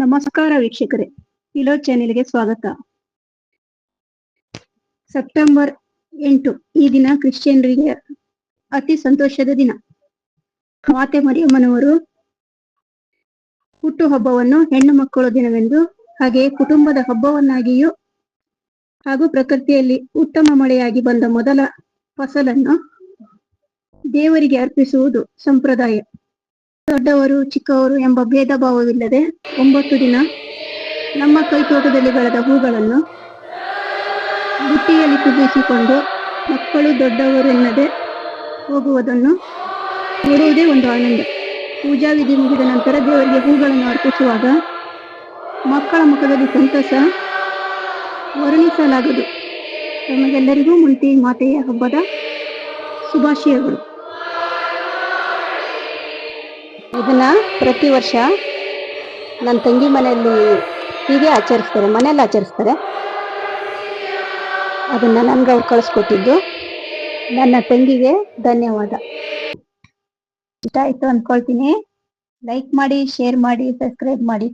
ನಮಸ್ಕಾರ ವೀಕ್ಷಕರೇ ಇಲೋ ಚಾನೆಲ್ಗೆ ಸ್ವಾಗತ. ಸೆಪ್ಟೆಂಬರ್ ಎಂಟು, ಈ ದಿನ ಕ್ರಿಶ್ಚಿಯನ್ರಿಗೆ ಅತಿ ಸಂತೋಷದ ದಿನ. ಮಾತೆ ಮರಿಯಮ್ಮನವರು ಹುಟ್ಟು ಹಬ್ಬವನ್ನು ಹೆಣ್ಣು ಮಕ್ಕಳ ದಿನವೆಂದು ಹಾಗೆ ಕುಟುಂಬದ ಹಬ್ಬವನ್ನಾಗಿಯೂ ಹಾಗೂ ಪ್ರಕೃತಿಯಲ್ಲಿ ಉತ್ತಮ ಮಳೆಯಾಗಿ ಬಂದ ಮೊದಲ ಫಸಲನ್ನು ದೇವರಿಗೆ ಅರ್ಪಿಸುವುದು ಸಂಪ್ರದಾಯ. ದೊಡ್ಡವರು, ಚಿಕ್ಕವರು ಎಂಬ ಭೇದ ಭಾವವಿಲ್ಲದೆ ಒಂಬತ್ತು ದಿನ ನಮ್ಮ ಕೈತೋಟದಲ್ಲಿ ಬೆಳೆದ ಹೂಗಳನ್ನು ಬುಟ್ಟಿಯಲ್ಲಿ ತುಂಬಿಸಿಕೊಂಡು ಮಕ್ಕಳು ದೊಡ್ಡವರು ಎನ್ನದೆ ಹೋಗುವುದನ್ನು ನೋಡುವುದೇ ಒಂದು ಆನಂದ. ಪೂಜಾ ವಿಧಿ ಮುಗಿದ ನಂತರ ದೇವರಿಗೆ ಹೂಗಳನ್ನು ಅರ್ಪಿಸುವಾಗ ಮಕ್ಕಳ ಮುಖದಲ್ಲಿ ಸಂತಸ ವರ್ಣಿಸಲಾಗದು. ನಮಗೆಲ್ಲರಿಗೂ ಮುಂತಿ ಮಾತೆಯ ಹಬ್ಬದ ಶುಭಾಶಯಗಳು. ಇದನ್ನ ಪ್ರತಿ ವರ್ಷ ನನ್ನ ತಂಗಿ ಮನೆಯಲ್ಲಿ ಹೀಗೆ ಆಚರಿಸ್ತಾರೆ, ಮನೆಯಲ್ಲಿ ಆಚರಿಸ್ತಾರೆ. ಅದನ್ನ ನನ್ಗೆ ಅವ್ರು ಕಳಿಸ್ಕೊಟ್ಟಿದ್ದು. ನನ್ನ ತಂಗಿಗೆ ಧನ್ಯವಾದ. ಇಷ್ಟ ಆಯಿತು ಅಂದ್ಕೊಳ್ತೀನಿ ಲೈಕ್ ಮಾಡಿ ಶೇರ್ ಮಾಡಿ ಸಬ್ಸ್ಕ್ರೈಬ್ ಮಾಡಿ.